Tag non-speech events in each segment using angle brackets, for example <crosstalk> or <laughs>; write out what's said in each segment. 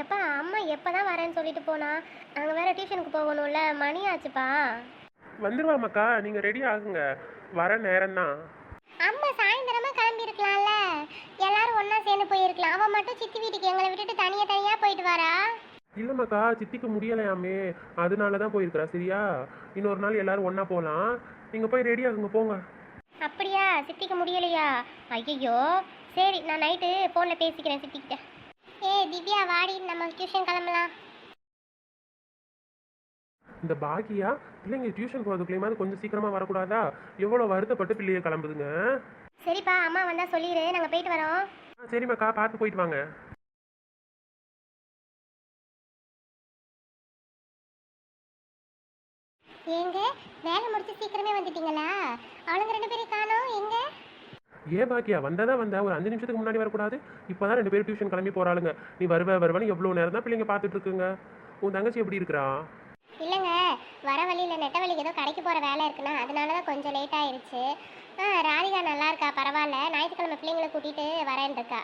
எப்பா அம்மா எப்போ தான் வரேன்னு சொல்லிட்டு போனா? நாங்கள் வேற டியூஷனுக்கு போகணும்ல மணி ஆச்சுப்பா. வந்துருவாமாக்கா நீங்கள் ரெடி ஆகுங்க. வர நேரம்தான். அம்மா சாயந்தரமா கிளம்பி இருக்கலாம்ல எல்லாரும் ஒண்ணா சேர்ந்து போயிருக்கலாம். அவன் மட்டும் சித்தி வீட்டுக்கு எங்களை விட்டுட்டு தனியா தனியா போயிட்டு வரா? இல்லைம்மாக்கா சித்திக்கு முடியலையாமே. அதனால தான் போயிருக்கிறா சரியா? இன்னொரு நாள் எல்லாரும் ஒன்றா போகலாம் நீங்கள் போய் ரெடி ஆகுங்க போங்க. அப்படியா? சித்திக்கு முடியலையா? ஐயோ சரி நான் நைட்டு ஃபோனில் பேசிக்கிறேன் சித்திக்கிட்ட. ஏ திவ்யா வாடி நம்ம டியூஷன் கிளம்பலாம். இந்த பாக்கியா பிள்ளைங்க டியூஷன் போகிறதுக்குள்ளேயுமாவது கொஞ்சம் சீக்கிரமாக வரக்கூடாதா? எவ்வளோ வருத்தப்பட்டு பிள்ளைய கிளம்புதுங்க? சரிப்பா அம்மா வந்தா சொல்லிடு நாங்கள் போயிட்டு வரோம். ஆ சரிம்மாக்கா பார்த்து போயிட்டு வாங்க. ஏங்க வேலை முடிச்சு சீக்கிரமே வந்துட்டீங்களா? அவளுங்க ரெண்டு பேரும் காணோம் எங்க? ஏன் பாக்கியா வந்ததா வந்தா ஒரு அஞ்சு நிமிஷத்துக்கு முன்னாடி வரக்கூடாது? இப்போதான் ரெண்டு பேரும் டியூஷன் கிளம்பி போகிறாளுங்க நீ வருவ வருவன்னு எவ்வளோ நேரம் தான் பிள்ளைங்க பார்த்துட்டு இருக்குங்க. உன் தங்கச்சி எப்படி இருக்கிறா? இல்லைங்க வர வழியில் நெட்ட வழிக்கு ஏதோ கடைக்கு போகிற வேலை இருக்குன்னா அதனால தான் கொஞ்சம் லேட் ஆயிருச்சு. ஆ ராதிகா நல்லா இருக்கா? பரவாயில்ல. ஞாயிற்றுக்கிழமை பிள்ளைங்களை கூட்டிகிட்டு வரேன் இருக்கா.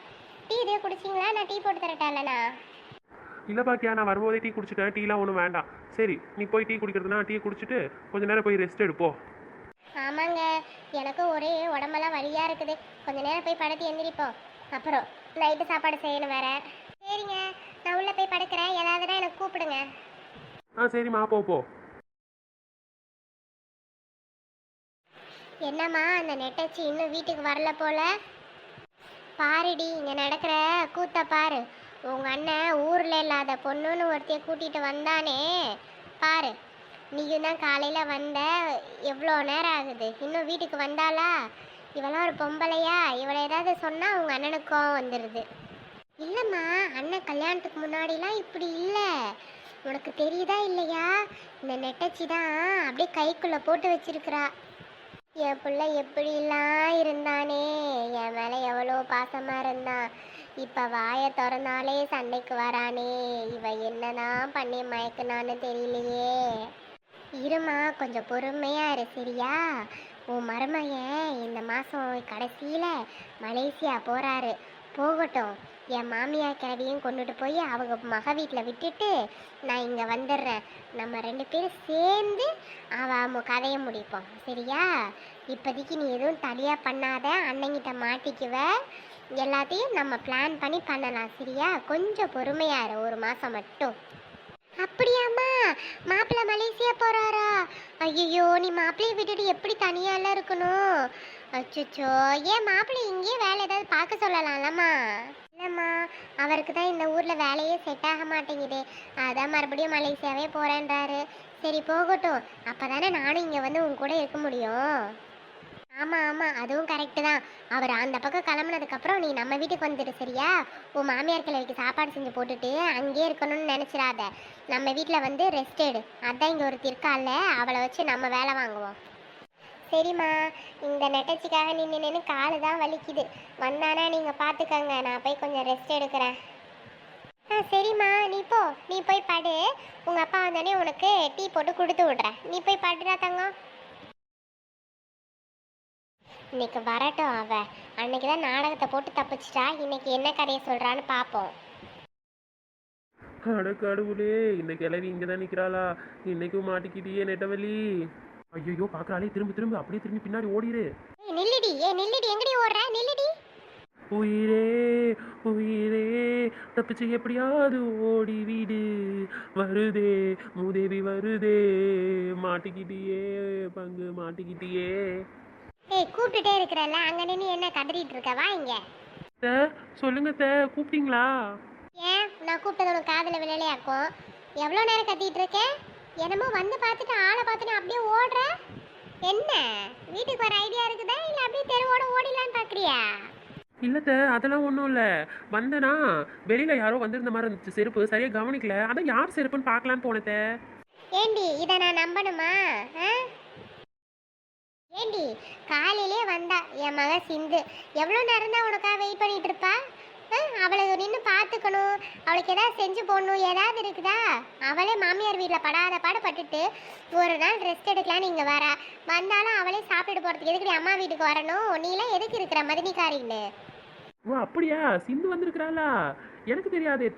டீ இதே குடிச்சிங்களா? நான் டீ போட்டு தரட்டா இல்லைண்ணா இல்லை பாக்கியா நான் வரும்போதே டீ குடிச்சிட்டேன். டீலாம் ஒன்றும் வேண்டாம். சரி நீ போய் டீ குடிக்கிறதுனா டீ குடிச்சிட்டு கொஞ்ச நேரம் போய் ரெஸ்ட் எடுப்போ. ஆமாங்க. எனக்கும் ஒரே உடம்பெல்லாம் வலியாக இருக்குது. கொஞ்ச நேரம் போய் படுத்து எந்திரிப்போம். அப்புறம் நைட்டு சாப்பாடு செய்யணும் வேற. சரிங்க. நான் உள்ளே போய் படுக்கிறேன். ஏதாவதுனா எனக்கு கூப்பிடுங்க. ஆ சரிம்மா போ போ. என்னம்மா அந்த நெட்டச்சி இன்னும் வீட்டுக்கு வரல போல? பாருடி இங்க நடக்கிற கூத்த பாரு. உங்க அண்ணன் ஊர்ல இல்லாத பொண்ணுன்னு ஒருத்தைய கூட்டிட்டு வந்தானே. பாரு. நீயும் தான் காலையில வந்த. எவ்வளோ நேரம் ஆகுது? இன்னும் வீட்டுக்கு வந்தாளா? இவெல்லாம் ஒரு பொம்பளையா? இவளை ஏதாவது சொன்னா உங்கள் அண்ணனுக்கு கோவம் வந்துடுது இல்லைம்மா அண்ணன் கல்யாணத்துக்கு முன்னாடிலாம் இப்படி இல்லை. உனக்கு தெரியுதா இல்லையா? இந்த நெட்டச்சி தான் அப்படியே கைக்குள்ள போட்டு வச்சிருக்கிறா. என் பிள்ளை எப்படிலாம் இருந்தானே? என் மேலே எவ்வளோ பாசமாக இருந்தான் இப்போ வாயை திறந்தாலே சண்டைக்கு வரானே. இவ என்னதான் பண்ணி மயக்கினான்னு தெரியலையே. இருமா கொஞ்சம் பொறுமையாக இரு சரியா? உன் மருமையன் இந்த மாதம் கடைசியில் மலேசியா போகிறாரு போகட்டும். என் மாமியார் கிழவியும் கொண்டுட்டு போய் அவங்க மக வீட்டில் விட்டுட்டு நான் இங்கே வந்துடுறேன். நம்ம ரெண்டு பேரும் சேர்ந்து அவ கதையை முடிப்போம். சரியா? இப்போதைக்கு நீ எதுவும் தனியாக பண்ணாத. அண்ணங்கிட்ட மாட்டிக்குவ. எல்லாத்தையும் நம்ம பிளான் பண்ணி பண்ணலாம். சரியா? கொஞ்சம் பொறுமையாக இரு. ஒரு மாதம் மட்டும். அப்படியாம்மா? மாப்பிள்ள மலேசியா போறாரா? ஐயோ நீ மாப்பிள்ளைய விட்டுட்டு எப்படி தனியாலாம் இருக்கணும்? அச்சோ ஏன் மாப்பிள்ளை இங்கேயே வேலை ஏதாவது பார்க்க சொல்லலாம்லம்மா? இல்லைம்மா அவருக்கு தான் இந்த ஊரில் வேலையே செட் ஆக மாட்டேங்குது. அதான் மறுபடியும் மலேசியாவே போகிறேன்றாரு சரி போகட்டும். அப்போ தானே நானும் இங்கே வந்து உங்க கூட இருக்க முடியும். ஆமாம் ஆமாம் அதுவும் கரெக்டு தான். அவர் அந்த பக்கம் கிளம்புனதுக்கப்புறம் நீ நம்ம வீட்டுக்கு வந்துடு சரியா? உன் மாமியார் கிழவிக்கு சாப்பாடு செஞ்சு போட்டுட்டு அங்கேயே இருக்கணும்னு நினச்சிடாத. நம்ம வீட்டில் வந்து ரெஸ்ட் எடு. அதான் இங்கே ஒரு திருக்கால. அவளை வச்சு நம்ம வேலை வாங்குவோம். சரிம்மா. இந்த நெட்டச்சிக்காக நின்று நின்று காலு தான் வலிக்குது. வந்தானா நீங்கள் பார்த்துக்கங்க நான் போய் கொஞ்சம் ரெஸ்ட் எடுக்கிறேன். ஆ சரிம்மா. நீ போ. நீ போய் படு. உங்கள் அப்பா வந்தோடனே உனக்கு டீ போட்டு கொடுத்து விட்றேன். நீ போய் படுறா தங்கம். இன்னைக்கு வரட்டும் அவ. அன்னைக்கு தான் நாடகத்தை போட்டு தப்பிச்சிட்டா. இன்னைக்கு என்ன கதையை சொல்றான்னு பார்ப்போம் அட கடவுளே இந்த கிழவி இங்கே தான் நிற்கிறாளா இன்னைக்கும் மாட்டிக்கிட்டியே நெட்டவலி ஐயோ பார்க்குறாளே திரும்ப திரும்ப. அப்படியே திரும்பி பின்னாடி ஓடிடு ஏய் நில்லுடி. ஏ நில்லுடி. எங்கடி ஓடுற? நில்லுடி. உயிரே உயிரே. தப்பிச்சு எப்படியாவது ஓடி வீடு. வருதே மூதேவி வருதே. மாட்டிக்கிட்டியே பங்கு மாட்டிக்கிட்டியே. ஏய் கூப்பிட்டுட்டே இருக்கிறல்ல அங்க நின்று என்ன கதறிட்டு இருக்க? வா இங்க. த சொல்லுங்க த கூப்பிட்டீங்களா? ஏன்? நான் கூப்பிட்டது உனக்கு காதுல விளையாக்கும் எவ்வளோ நேரம் கத்திட்டு இருக்கேன் என்னமோ வந்து பார்த்துட்டு ஆளை பார்த்துட்டு அப்படியே ஓடுற? என்ன? வீட்டுக்கு வர ஐடியா இருக்குதா? இல்லை அப்படியே தெருவோட ஓடிலான்னு பார்க்குறியா இல்ல த அதெல்லாம் ஒன்றும் இல்லை. வந்தனா வெளியில யாரோ வந்திருந்த மாதிரி இருந்துச்சு செருப்பு. சரியா கவனிக்கல. அதான் யார் செருப்புன்னு பார்க்கலான்னு போனத ஏண்டி இதை நான் நம்பணுமா? ஆ? ஏண்டி காலையிலே வந்தா என் மக சிந்து. எவ்வளோ நேரம் தான் உனக்காக வெயிட் பண்ணிட்டு இருப்பா? ஆ? அவளை நின்று பார்த்துக்கணும். அவளுக்கு ஏதாவது செஞ்சு போடணும். ஏதாவது இருக்குதா? அவளே மாமியார் வீட்டில் படாத பாடுபட்டுட்டு ஒரு நாள் ரெஸ்ட் எடுக்கலான்னு இங்கே வரா. வந்தாலும் அவளே சாப்பிட்டுட்டு போகிறதுக்கு எதுக்கு அம்மா வீட்டுக்கு வரணும்? நீலாம் எதுக்கு இருக்கிற மதினிக்காரின்னு ஓ அப்படியா? சிந்து வந்திருக்கிறாளா? எனக்கு தெரியாதே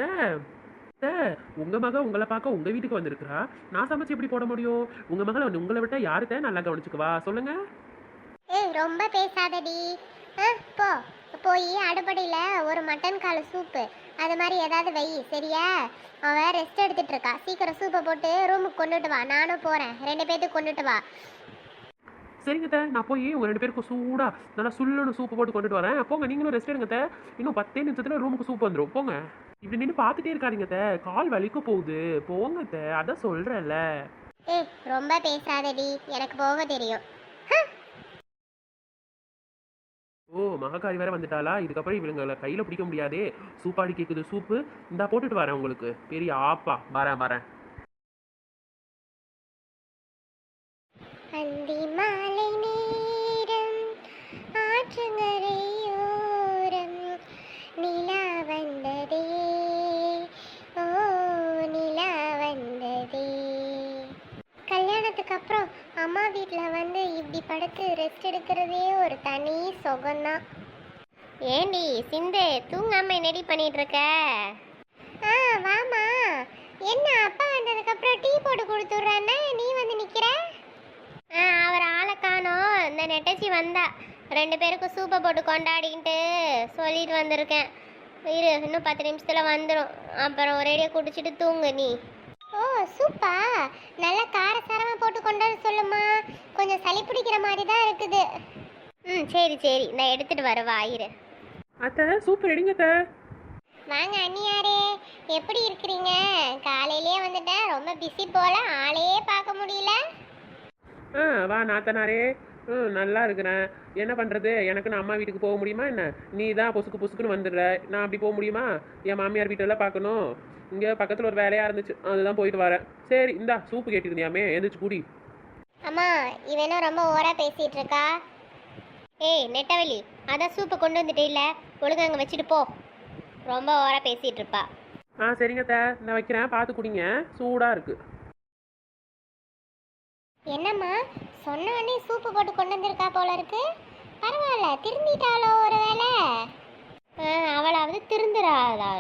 த அத்தை, உங்க மக உங்களை பார்க்க உங்க வீட்டுக்கு வந்திருக்கிறா. நான் சமைச்சு எப்படி போட முடியும்? உங்க மகளை உங்களை விட்டா யாருத்த நல்லா கவனிச்சுக்குவா? சொல்லுங்க. ஏய் ரொம்ப பேசாதடி. போ. போய் அடுப்படியில் ஒரு மட்டன் கால் சூப்பு. அது மாதிரி ஏதாவது வை சரியா? அவன் ரெஸ்ட் எடுத்துட்டு இருக்கா. சீக்கிரம் சூப்பை போட்டு ரூமுக்கு கொண்டுட்டு வா. நானும் போகிறேன் ரெண்டு பேர்த்துக்கு கொண்டுட்டு வா. சரிங்க அத்தை, நான் போய் உங்க ரெண்டு பேருக்கும் சூடா நல்லா சுள்ளுன்னு சூப்பு போட்டு கொண்டுட்டு வரேன். போங்க நீங்களும் ரெஸ்ட் எடுங்க அத்தை. இன்னும் பத்தே நிமிஷத்துல ரூமுக்கு சூப் வந்துடும் போங்க. இப்படி நின்று பார்த்துட்டே இருக்காதீங்க அத்தை. கால் வலிக்க போகுது. போங்க அத்தை. அதான் சொல்றேன்ல. ஏய் ரொம்ப பேசாதடி. எனக்கு போக தெரியும். ஓ மகாகாரி வேற வந்துட்டாளா? இதுக்கப்புறம் இவங்களை கையில பிடிக்க முடியாதே. சூப்பாடி கேக்குது. சூப்பு. இந்தா போட்டுட்டு வரேன் உங்களுக்கு. பெரிய ஆப்பா. வரேன் வரேன். அந்தி மாலை நேரம் ஆற்றங்கரையோரம் அம்மா வீட்டில் வந்து இப்படி படுத்து ரெஸ்ட் எடுக்கிறதே ஒரு தனி சுகம்தான். ஏண்டி சிந்து தூங்காம என்னடி பண்ணிட்டு இருக்க ஆ வாமா என்ன அப்பா வந்ததுக்கு அப்புறம் டீ போட்டு கொடுத்துட்றேன்னா நீ வந்து நிக்கிற? ஆ அவர் ஆளை காணோம். இந்த நெட்டச்சி வந்தா. ரெண்டு பேருக்கும் சூப்பை போட்டு கொண்டாடிக்கிட்டு சொல்லிட்டு வந்திருக்கேன். இரு இன்னும் பத்து நிமிஷத்துல வந்துடும் அப்புறம் ஒரேடியாக குடிச்சிட்டு தூங்கு நீ. ஓ சூப்பா நல்லா காரசாரமாக போட்டு கொண்டாட சொல்லுமா கொஞ்சம் சளி பிடிக்கிற மாதிரி தான் இருக்குது. ம் சரி சரி. நான் எடுத்துட்டு வரவா இரு அத்தை சூப்பு ரெடிங்க அத்தை. வாங்க அண்ணியாரே. எப்படி இருக்கிறீங்க? காலையிலேயே வந்துட்டேன். ரொம்ப பிஸி போல. ஆளையே பார்க்க முடியல. ஆ வா நாத்தனாரே. ம் நல்லா இருக்கிறேன். என்ன பண்ணுறது எனக்கு நான் அம்மா வீட்டுக்கு போக முடியுமா என்ன? நீ தான் பொசுக்கு பொசுக்குன்னு வந்துடுற. நான் அப்படி போக முடியுமா? என் மாமியார் வீட்டெல்லாம் பார்க்கணும். இங்கே பக்கத்தில் ஒரு வேலையாக இருந்துச்சு. அதுதான் போயிட்டு வரேன். சரி இந்தா சூப்பு கேட்டிருந்தியாமே. எந்திரிச்சு குடி. அம்மா இவனும் ரொம்ப ஓரா பேசிட்டு இருக்கா ஏய் நெட்டவலி அதான் சூப்பை கொண்டு வந்துட்டே இல்ல ஒழுங்கா அங்கே வச்சுட்டு போ. ரொம்ப ஓரா பேசிட்டு இருப்பா ஆ சரிங்க அத்தை. நான் வைக்கிறேன். பார்த்து குடிங்க. சூடாக இருக்குது என்னம்மா சொன்ன உடனே சூப்பு போட்டு கொண்டு வந்திருக்கா போல இருக்கு. பரவாயில்ல திருந்திட்டாளோ ஒரு வேளை அவளாவது திருந்துறாளா?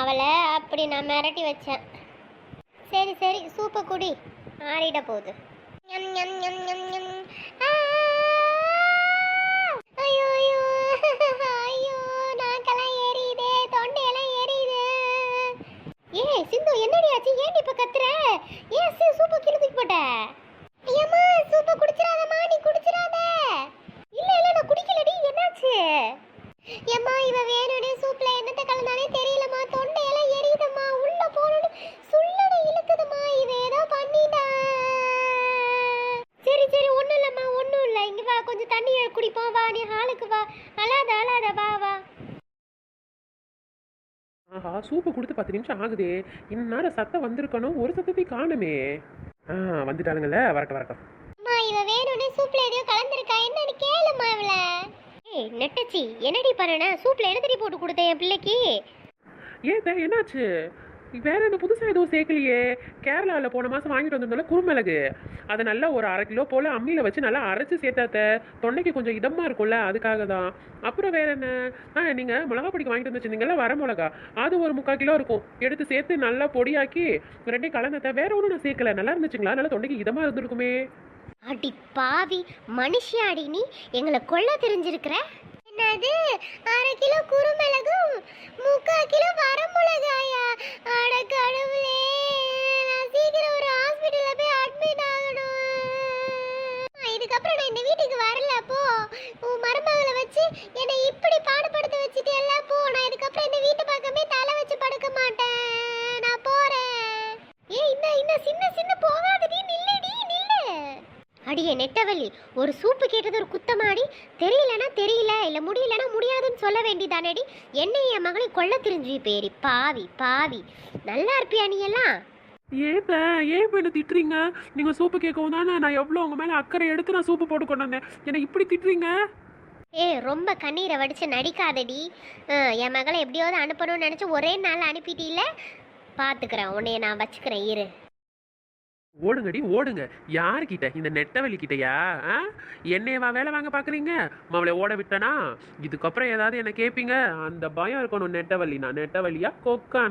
அவளை அப்படி நான் மிரட்டி வச்சேன். சரி சரி சூப்பை குடி. ஆறிட போகுது. ஐயோ, ah! <laughs> தொண்டையெல்லாம் ஏய் சிந்து என்னடி ஆச்சு? ஏன் இப்ப கத்துற? ஏன் சூப்பர் சூப்பை கீழே தூக்கி போட்ட ஐயம்மா சூப்பை குடிச்சிராதம்மா நீ குடிச்சிராத இல்ல இல்ல நான் குடிக்கலடி என்னாச்சு ஏம்மா இவ வேணும்னே சூப்ல என்னத்த கலந்தானே தெரியலம்மா தொண்டையெல்லாம் எரியுதம்மா உள்ள போறோன்னு சுள்ளன இழுக்குதும்மா இவ ஏதோ பண்ணிட்டா சரி சரி ஒண்ணும் இல்லம்மா ஒண்ணும் இல்ல இங்க வா கொஞ்சம் தண்ணி குடிப்போம் வா நீ ஹாலுக்கு வா. அழாத அழாத வா வா. ஆஹா சூப்பு கொடுத்து பத்து நிமிஷம் ஆகுதே. இந்நேரம் சத்தம் வந்திருக்கணும் ஒரு சத்தத்தை காணுமே. ஆ வந்துட்டாளுங்கல்ல. வரட்டும் வரட்டும். அம்மா இவ வேணும்னே சூப்ல எதையோ கலந்திருக்கா என்னன்னு கேளுமா இவள. ஏய் நெட்டச்சி என்னடி பண்ணன? சூப்ல எடுத்துடி போட்டு கொடுத்தேன் என் பிள்ளைக்கு? ஏன் அத்தை, என்னாச்சு? வேற என்ன புதுசாக எதுவும் சேர்க்கலையே. கேரளாவில் போன மாதம் வாங்கிட்டு வந்திருந்தோம்ல குறுமிளகு. அதை நல்லா ஒரு அரை கிலோ போல் அம்மியில் வச்சு நல்லா அரைச்சி சேர்த்தாத்த. தொண்டைக்கு கொஞ்சம் இதமாக இருக்கும்ல அதுக்காக தான். அப்புறம் வேற என்ன? ஆ நீங்கள் மிளகா பொடிக்கு வாங்கிட்டு வந்து வச்சிருந்தீங்கல்ல வர மிளகா. அது ஒரு முக்கால் கிலோ இருக்கும். எடுத்து சேர்த்து நல்லா பொடியாக்கி ரெண்டையும் கலந்தத்த வேற ஒன்றும் நான் சேர்க்கல. நல்லா இருந்துச்சுங்களா? நல்லா தொண்டைக்கு இதமாக இருந்திருக்குமே. அடி பாவி மனுஷியாடி நீ. எங்களை கொல்ல தெரிஞ்சிருக்கிற. என்னது? அரை கிலோ குறுமிளகும் முக்கால் கிலோ வரமிளகாயா? அட கடவுளே நான் சீக்கிரம் ஒரு ஹாஸ்பிட்டல்ல போய் அட்மிட் ஆகணும். இதுக்கப்புறம் நான் இந்த வீட்டுக்கு வரல போ. உன் மருமகளை வச்சு என்னை இப்படி பாடுபடுத்த வச்சுட்டு எல்லாம் போ. நான் இதுக்கப்புறம் இந்த வீட்டு பக்கமே தலை வச்சு படுக்க மாட்டேன். நான் போறேன். ஏய் இன்னும் இந்த சின்ன சின்ன போகாதடி நில்லடி நில்லு. அடியே நெட்டவள்ளி ஒரு சூப்பு கேட்டது ஒரு குத்தமாடி தெரியலனா தெரியல. இல்ல முடியலனா முடியாதுன்னு சொல்ல வேண்டியதானடி என்னை என் மகளை கொல்ல தெரிஞ்சு பேரி பாவி பாவி. நல்லா இருப்பியா நீ எல்லாம்? ஏத்த ஏன் இப்போ என்ன திட்டுறீங்க? நீங்கள் சூப்பு கேட்கவும் தானே நான் எவ்வளோ உங்கள் மேலே அக்கறை எடுத்து நான் சூப்பு போட்டு கொண்டு வந்தேன். என்னை இப்படி திட்டுறீங்க? ஏ ரொம்ப கண்ணீரை வடிச்சு நடிக்காதடி. என் மகளை எப்படியாவது அனுப்பணும்னு நினைச்சு ஒரே நாள் அனுப்பிட்டீல? பாத்துக்கிறேன் உன்னைய நான் வச்சுக்கிறேன் இரு. ஓடுங்கடி ஓடுங்க. யாருக்கிட்ட இந்த நெட்டவழி கிட்டயா என்னையவா வேலை வாங்க பார்க்குறீங்க மாவளை ஓட விட்டனா? இதுக்கப்புறம் ஏதாவது என்ன கேட்பீங்க அந்த பயம் இருக்கணும் நெட்டவள்ளி நான் நெட்டவழியா கொக்கா